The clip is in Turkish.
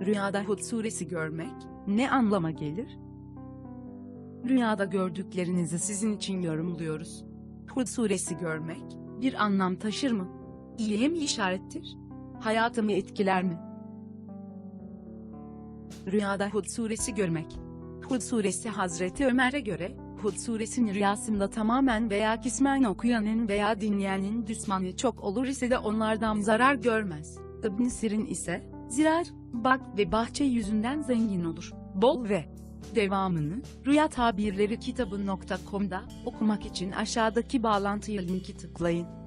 Rüyada Hud suresi görmek ne anlama gelir? Rüyada gördüklerinizi sizin için yorumluyoruz. Hud suresi görmek bir anlam taşır mı? İyiye mi işarettir? Hayatımı etkiler mi? Rüyada Hud suresi görmek. Hud suresi Hazreti Ömer'e göre, Hud suresini rüyasında tamamen veya kısmen okuyanın veya dinleyenin düşmanı çok olur ise de onlardan zarar görmez. ibn Sirin ise, zirar, bak ve bahçe yüzünden zengin olur. Bol ve devamını, Rüya Tabirleri kitabı.com'da okumak için aşağıdaki bağlantıya linki tıklayın.